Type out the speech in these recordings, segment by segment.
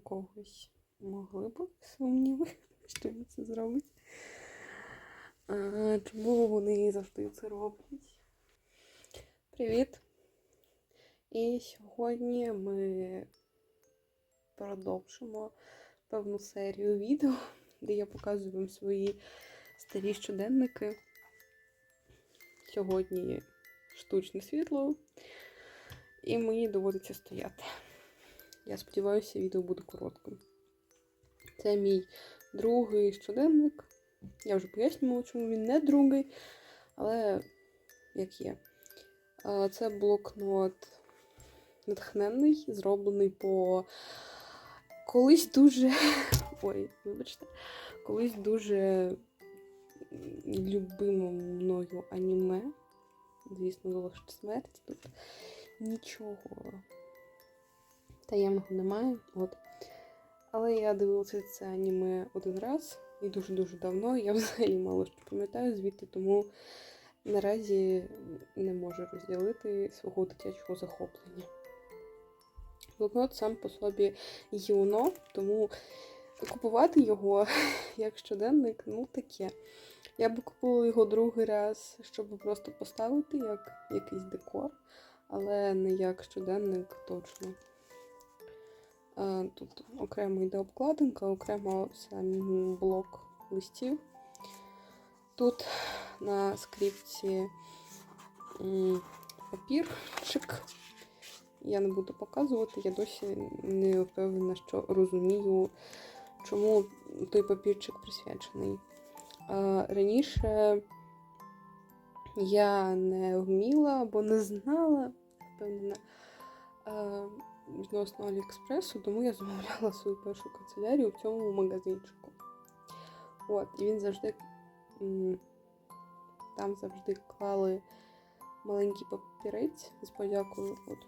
когось могли б сумніви, що він це зробить. Чому вони завжди це роблять? Привіт! І сьогодні ми продовжимо певну серію відео, де я показую вам свої старі щоденники. Сьогодні штучне світло, і мені доводиться стояти. Я сподіваюся, відео буде коротким. Це мій другий щоденник. Я вже пояснювала, чому він не другий, але як є. Це блокнот натхненний, зроблений по колись дуже. Ой, вибачте, колись дуже любимому мною аніме. Звісно, «Золота смерть. Тут нічого таємного немає. От. Але я дивилася це аніме один раз і дуже-дуже давно. Я взагалі мало що пам'ятаю звідти, тому наразі не можу розділити свого дитячого захоплення. Блокнот сам по собі юно, тому купувати його як щоденник, ну таке. Я би купила його другий раз, щоб просто поставити як якийсь декор, але не як щоденник точно. А, Тут окремо йде обкладинка, окремо сам блок листів. Тут на скрипці папірчик. Я не буду показувати, я досі не впевнена, що розумію, чому той папірчик присвячений. Раніше я не вміла або не знала, впевнена, відносно Аліекспресу, тому я замовляла свою першу канцелярію в цьому магазинчику. От, і він завжди там завжди клали маленький папірець з подякою. От.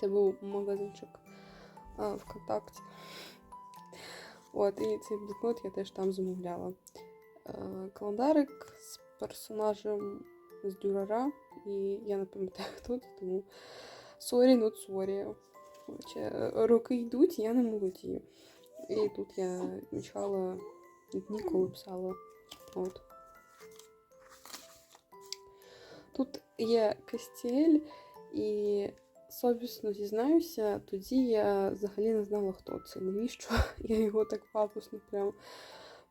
Це був магазинчик а, ВКонтакті. От, і цей блокнот я теж там замовляла. Календарик з персонажем з Дюрара, і я не пам'ятаю хто це, тому сорі, not. Короче, роки йдуть, я не молодію. І тут я відмічала дні, коли писала. От. Тут є кастель, і совісно зізнаюся, тоді я взагалі не знала, хто це. Навіщо я його так пафосно прямо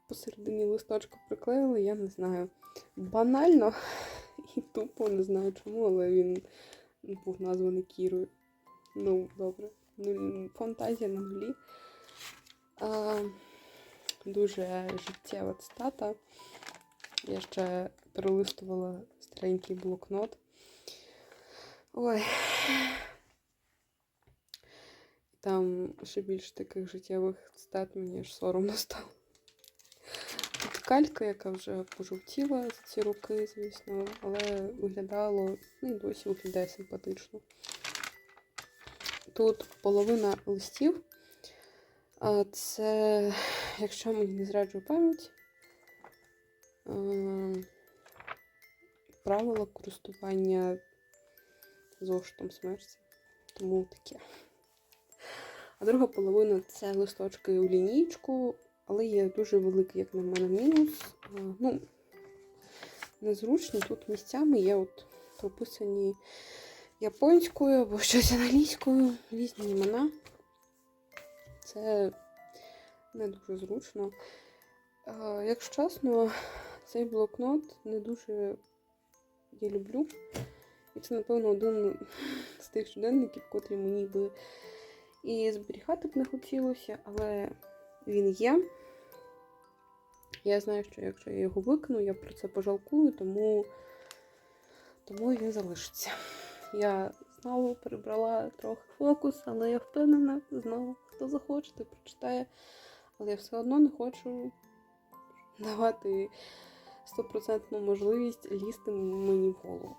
посередині листочка приклеїла, я не знаю. Банально і тупо не знаю чому, але він був названий Кірою. Ну, добре. Ну, фантазія на нулі. А, дуже життєва цитата. Я ще перелистувала старенький блокнот. Ой. Там ще більше таких життєвих цитат мені аж соромно стало. Калька, яка вже пожовтіла за ці роки, звісно, але виглядало, ну і досі виглядає симпатично. Тут половина листів. Це, якщо мені не зраджує пам'ять, правила користування зошитом смерті. Тому таке. А друга половина це листочки у лінійку, але є дуже великий, як на мене, мінус. А, Ну, незручні. Тут місцями є от прописані японською або щось англійською, різні імена. Це не дуже зручно. Якщо чесно, цей блокнот не дуже я люблю. І це, напевно, один з тих щоденників, котрі мені би і зберігати б не хотілося, але він є. Я знаю, що якщо я його викину, я про це пожалкую, тому, тому він залишиться. Я знову перебрала трохи фокус, але я впевнена, знову, хто захоче, той прочитає. Але я все одно не хочу давати стопроцентну можливість лізти мені в голову.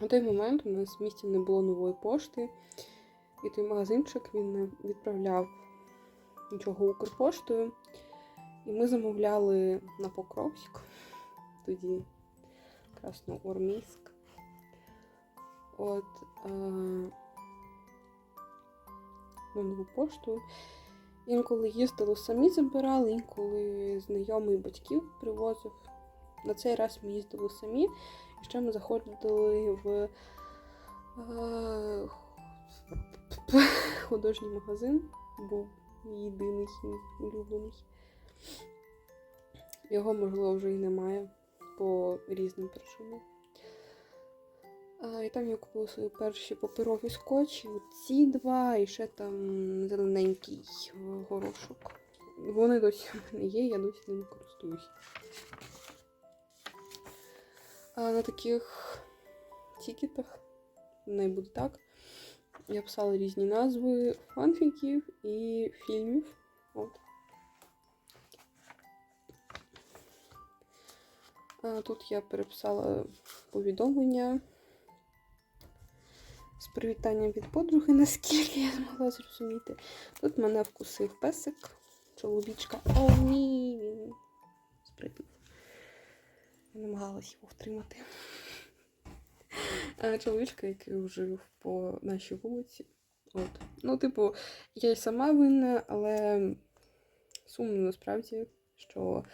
На той момент у нас в місті не було нової пошти, і той магазинчик він відправляв нічого Укрпоштою. І ми замовляли на Покровськ, тоді Красноармійськ. От, е, нову пошту. Інколи їздили самі забирали, інколи знайомий батьків привозив. На цей раз ми їздили самі. І ще ми заходили в е, художній магазин. Був єдиний улюблений. Його, можливо, вже і немає по різним причинам. І там я купила свої перші паперові скотчі, ці два, і ще там зелененький е, горошок. Вони досі в мене є, я досі ними користуюсь. А на таких тікетах, не буде так, я писала різні назви фанфіків і фільмів. От. Тут я переписала повідомлення з привітанням від подруги, наскільки я змогла зрозуміти. Тут мене вкусив песик, чоловічка. О, ні, він спритнув. Я намагалась його втримати. Чоловічка, який жив по нашій вулиці. От. Ну, типу, я й сама винна, але сумно насправді, що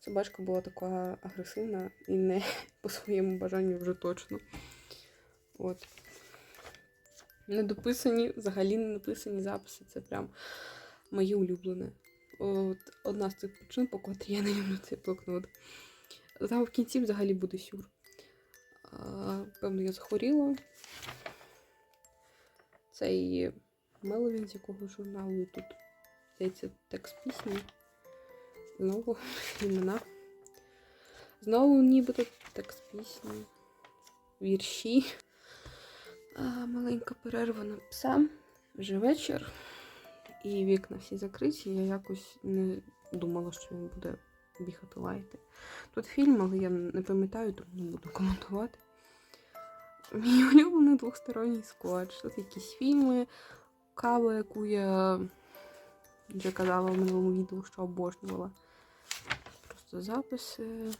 собачка була така агресивна і не по своєму бажанню вже точно. От. Недописані, взагалі не написані записи. Це прям моє улюблене. От одна з цих причин, по котрій я не люблю цей блокнот. Там в кінці взагалі буде сюр. А, певно, я захворіла. Цей Меловін, з якого журналу і тут здається текст пісні. Знову імена. Знову нібито текст пісні. Вірші. А, маленька перерва на пса. Вже вечір. І вікна всі закриті. Я якось не думала, що він буде бігати лайти. Тут фільм, але я не пам'ятаю, тому не буду коментувати. Мій улюблений двосторонній скотч. Тут якісь фільми, кава, яку я вже казала в минулому відео, що обожнювала. Просто записи.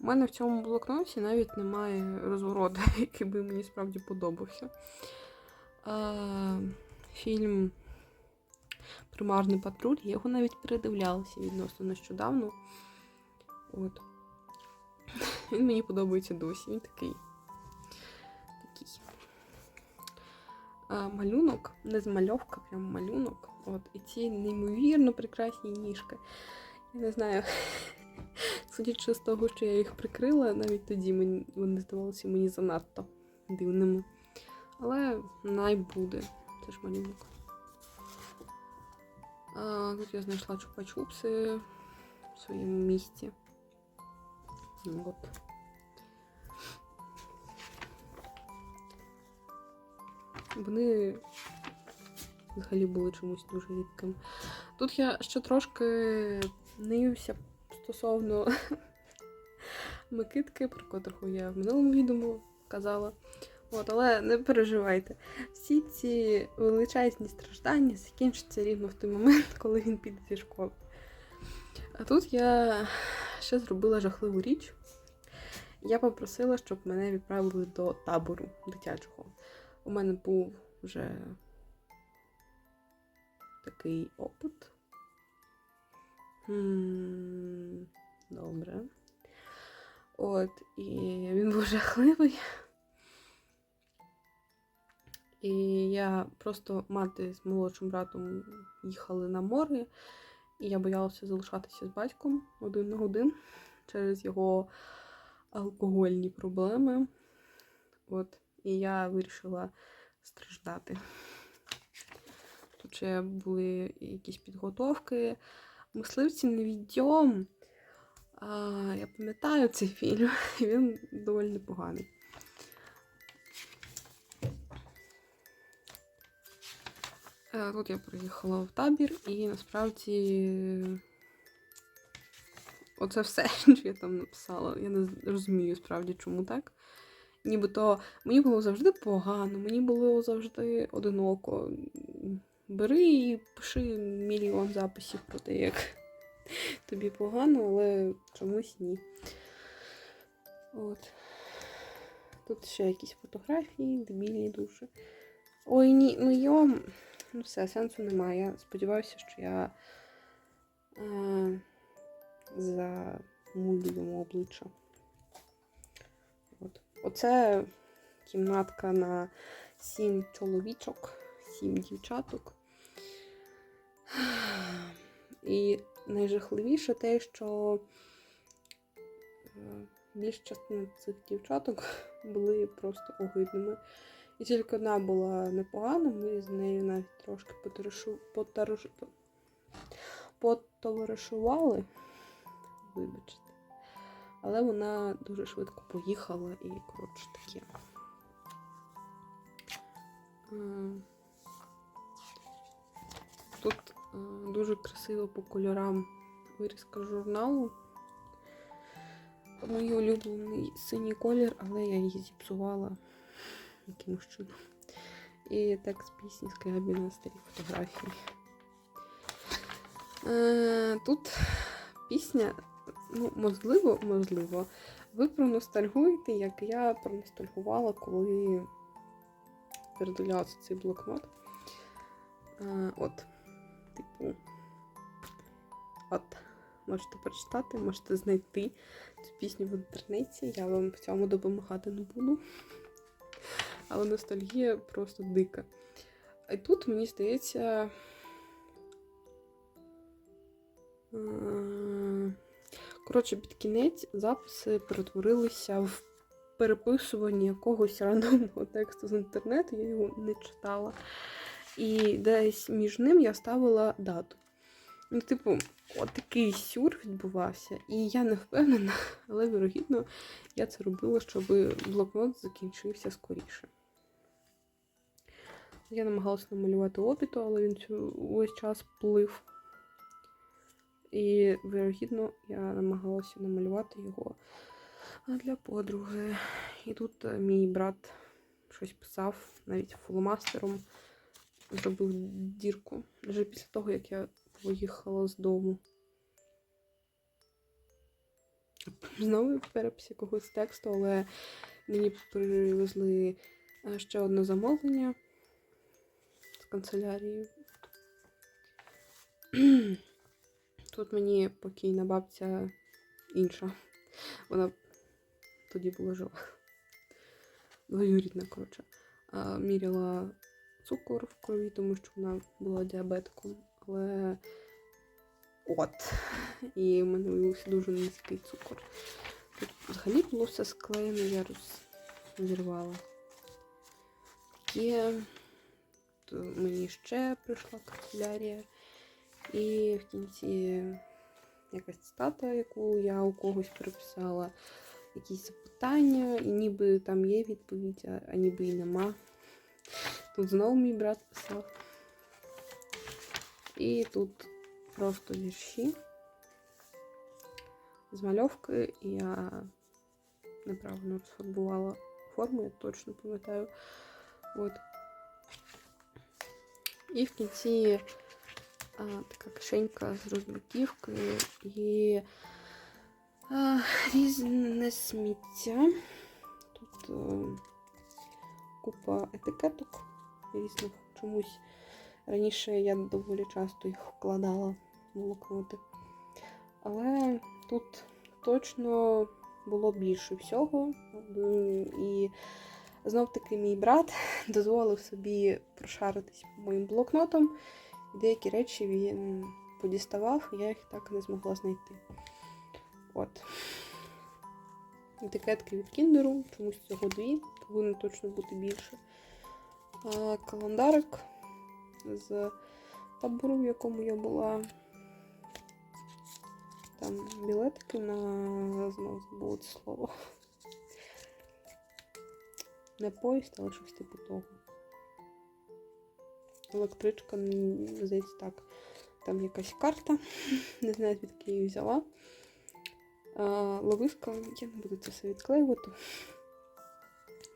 У мене в цьому блокноті навіть немає розвороту, який би мені справді подобався. А, фільм Примарний патруль. Я його навіть передивлялася відносно нещодавно. От. Він мені подобається досі. Він такий. такий. А, малюнок, не змальовка, прям малюнок. От. І ці неймовірно прекрасні ніжки. Я не знаю. Судячи з того, що я їх прикрила, навіть тоді вони здавалися мені занадто дивними. Але най буде. Це ж малюнок. Тут я знайшла чупа-чупси в своєму місці. От. Вони взагалі були чомусь дуже рідким. Тут я ще трошки неюся стосовно Микитки, про котру я в минулому відео казала. От, але не переживайте. Всі ці величезні страждання закінчаться рівно в той момент, коли він піде зі школи. А тут я ще зробила жахливу річ. Я попросила, щоб мене відправили до табору дитячого. У мене був вже такий опит. Добре. От, і він був жахливий. І я просто мати з молодшим братом їхали на море, і я боялася залишатися з батьком один на один через його алкогольні проблеми. От, і я вирішила страждати. Тут ще були якісь підготовки. Мисливці невідьом. А, я пам'ятаю цей фільм, він доволі непоганий. Тут я приїхала в табір і насправді оце все, що я там написала. Я не розумію справді, чому так. Нібито мені було завжди погано, мені було завжди одиноко. Бери і пиши мільйон записів про те, як тобі погано, але чомусь ні. От. Тут ще якісь фотографії, дебільні дуже. Ой, ні, ну йом. Ну все, сенсу немає. Я сподіваюся, що я е, замулю йому обличчя. От. Оце кімнатка на сім чоловічок, сім дівчаток. І найжахливіше те, що е, більш частина цих дівчаток були просто огидними. І тільки одна була непогана, ми з нею навіть трошки потоваришували, вибачте. Але вона дуже швидко поїхала і, коротше, таке. Тут дуже красиво по кольорам вирізка журналу. Мій улюблений синій колір, але я її зіпсувала якимось чином. І текст пісні скрябі на старій фотографії. Е, тут пісня, ну, можливо, можливо, ви проностальгуєте, як я проностальгувала, коли передивлялася цей блокнот. Е, от, типу, от, можете прочитати, можете знайти цю пісню в інтернеті. Я вам в цьому допомагати не буду. Але ностальгія просто дика. А тут, мені здається. е, Коротше, під кінець записи перетворилися в переписування якогось рандомного тексту з інтернету, я його не читала. І десь між ним я ставила дату. Ну, типу, от такий сюр відбувався, і я не впевнена, але вірогідно я це робила, щоб блокнот закінчився скоріше. Я намагалася намалювати обіту, але він цю весь час плив. І, вірогідно, я намагалася намалювати його для подруги. І тут е, мій брат щось писав, навіть фломастером зробив дірку. Вже після того, як я виїхала з дому. Знову перепис якогось тексту, але мені привезли е, ще одне замовлення з канцелярії. Тут мені покійна бабця інша. Вона тоді була жива. Двоюрідна, коротше. Міряла цукор в крові, тому що вона була діабетиком. Але от. І в мене виявився дуже низький цукор. Тут взагалі було все склеєно, я розірвала. Є. То мені ще прийшла канцелярія. І в кінці якась цитата, яку я у когось переписала, якісь запитання, і ніби там є відповідь, а ніби і нема. Тут знову мій брат писав. І тут просто вірші з мальовки, і я неправильно розфарбувала форму, я точно пам'ятаю. От. І в кінці а, така кишенька з роздруківкою і а, різне сміття. Тут а, купа етикеток різних чомусь. Раніше я доволі часто їх вкладала в блокноти. Але тут точно було більше всього. І знов таки мій брат дозволив собі прошаритись моїм блокнотам. Деякі речі він подіставав, я їх так і не змогла знайти. От. Етикетки від кіндеру, чомусь цього дві, повинно точно бути більше. А, календарик з табору, в якому я була. Там білетки на знову забула це слово. Не поїзд, але щось типу того. Електричка, здається, так. Там якась карта. Не знаю, звідки її взяла. А, ловишка, я не буду це все відклеювати.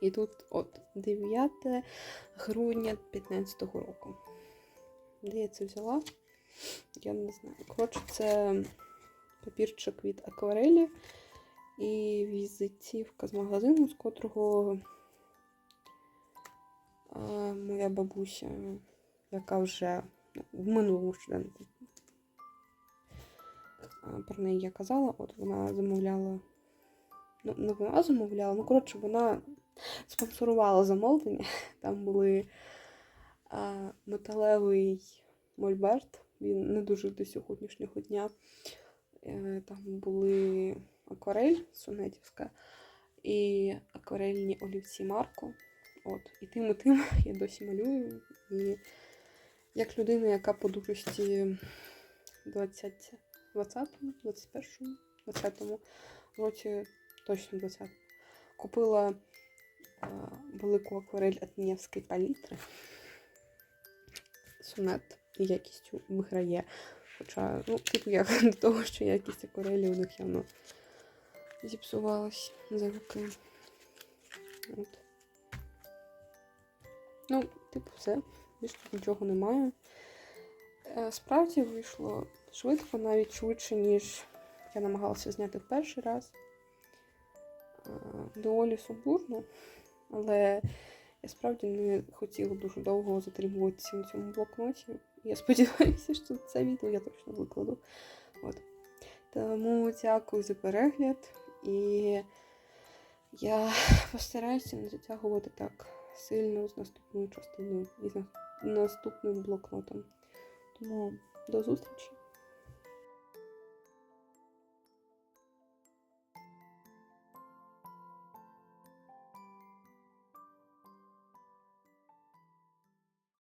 І тут от 9 грудня 15-го року. Де я це взяла? Я не знаю. Коротше, це папірчик від акварелі і візитівка з магазину, з котрого а, моя бабуся яка вже ну, в минулому щоденнику. Про неї я казала, от вона замовляла. Ну, не вона замовляла, ну, коротше, вона спонсорувала замовлення. Там були металевий мольберт, він не дуже до сьогоднішнього дня. Е, Там були акварель сонетівська і акварельні олівці Марко. От. І тим і тим я досі малюю. І як людина, яка по дурості 20, 20-му, 21-му, 20-му році, точно 20 купила велику акварель Атнєвської палітри. І якістю виграє. Хоча, ну, типу, як до того, що якість акварелі у них явно зіпсувалась за роки. От. Ну, типу, все. Більше тут нічого немає. Е, Справді вийшло швидко, навіть швидше, ніж я намагалася зняти в перший раз. Е, Доволі сумбурно, але я справді не хотіла дуже довго затримуватися на цьому блокноті. Я сподіваюся, що це відео я точно викладу. От. Тому дякую за перегляд. І я постараюся не затягувати так сильно з наступною частиною і з наступним блокнотом. Тому до зустрічі!